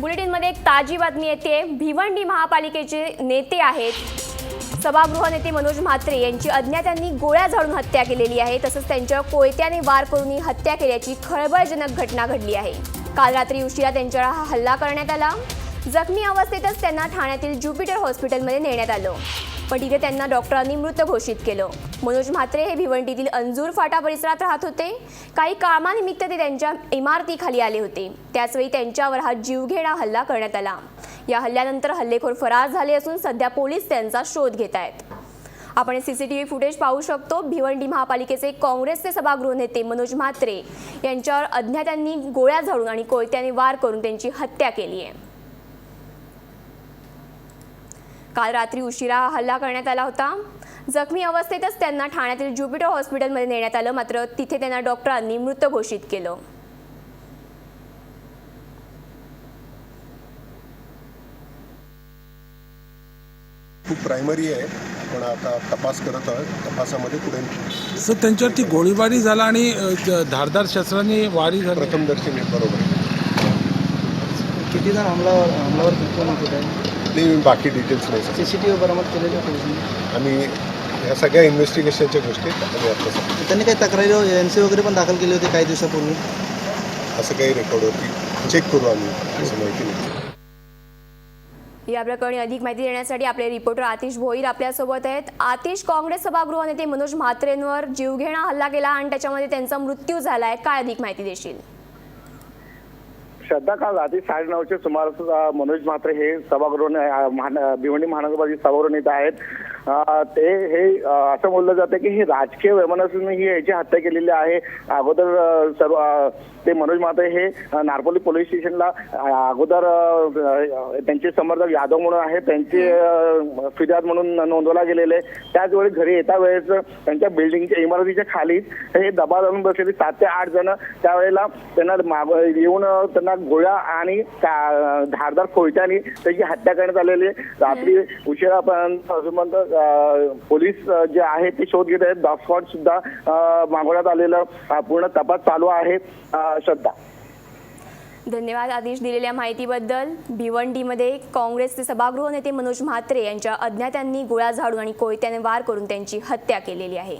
बुलेटिनमध्ये एक ताजी बातमी येते. भिवंडी महापालिकेचे नेते आहेत. सभागृह नेते मनोज म्हात्रे यांची अज्ञातांनी गोळ्या झाडून हत्या केलेली आहे. तसंच त्यांच्या कोयत्याने वार करून ही हत्या केल्याची खळबळजनक घटना घडली आहे. काल रात्री उशिरा त्यांच्यावर हा हल्ला करण्यात आला. जखमी अवस्थेतच त्यांना ठाण्यातील ज्युपिटर हॉस्पिटलमध्ये नेण्यात आलं. पण तिथे त्यांना डॉक्टरांनी मृत घोषित केलं. मनोज म्हात्रे हे भिवंडीतील अंजूर फाटा परिसरात राहत होते. काही कामानिमित्त ते त्यांच्या इमारतीखाली आले होते. त्याचवेळी त्यांच्यावर हा जीवघेणा हल्ला करण्यात आला. या हल्ल्यानंतर हल्लेखोर फरार झाले असून सध्या पोलीस त्यांचा शोध घेत आहेत. आपण सीसीटीव्ही फुटेज पाहू शकतो. भिवंडी महापालिकेचे काँग्रेसचे सभागृह नेते मनोज म्हात्रे यांच्यावर अज्ञातांनी गोळ्या झाडून आणि कोयत्याने वार करून त्यांची हत्या केली आहे. काल रात्री उशिरा हा हल्ला करण्यात आला होता. जखमी अवस्थेतच त्यांना ठाण्यातील ज्युपिटर हॉस्पिटलमध्ये नेण्यात आलं मात्र तिथे त्यांना डॉक्टरांनी मृत घोषित केलं. खूप प्रायमरी आहे पण आता तपास करत आहोत. तपासामध्ये पुढे सर त्यांच्यावरती गोळीबारी झाला आणि धारदार शस्त्रांनी वारी झाली. प्रथमदर्शनी बरोबर. आहे. किती जण हमलावर हमलावर आहे नाही बाकी डिटेल्स नाही सी सी टी व्ही बरामद केलेले पोलिसांनी आम्ही ह्या सगळ्या इन्व्हेस्टिगेशनच्या गोष्टी आम्ही आता सांगतो. त्यांनी काही तक्रारी एन सी वगैरे पण दाखल केली होती काही दिवसापूर्वी? असं काही रेकॉर्डवरती चेक करू आम्ही असं माहिती नाही. या प्रकरणी अधिक माहिती देण्यासाठी आपले रिपोर्टर आतिश भोईर आपल्यासोबत आहेत. आतिश काँग्रेस सभागृह नेते मनोज म्हात्रेंवर जीवघेणा हल्ला केला आणि त्याच्यामध्ये त्यांचा मृत्यू झालाय. काय अधिक माहिती देशील? श्रद्धा काल रात्री साडेनऊच्या सुमारास मनोज म्हात्रे हे सभागृह भिवंडी महानगरपालिका सभागृह नेते आहेत. ते हे असं बोललं जातं की हे राजकीय वैमनस्याने ही याची हत्या केलेली आहे. अगोदर सर्व ते मनोज म्हात्रे हे नारपोली पोलीस स्टेशनला अगोदर त्यांचे समर्थक यादव म्हणून आहे त्यांचे फिर्याद म्हणून नोंदवला गेलेले. त्याच वेळी घरी येता वेळेस त्यांच्या बिल्डिंगच्या इमारतीच्या खाली हे दबा धरून बसलेले सात ते आठ जण त्यावेळेला त्यांना माग येऊन त्यांना गोळ्या आणि धारदार कोयत्याने त्याची हत्या करण्यात आलेली. रात्री उशिरापर्यंत अजूनपर्यंत पोलीस जे आहे ते शोध घेत आहेत. डॉग स्क्वॉड सुद्धा मागवण्यात आलेलं पूर्ण तपास चालू आहे. श्रद्धा. धन्यवाद आदेश दिलेल्या माहितीबद्दल. भिवंडीमध्ये काँग्रेसचे सभागृह नेते मनोज म्हात्रे यांच्या अज्ञातांनी गोळ्या झाडून आणि कोयत्याने वार करून त्यांची हत्या केलेली आहे.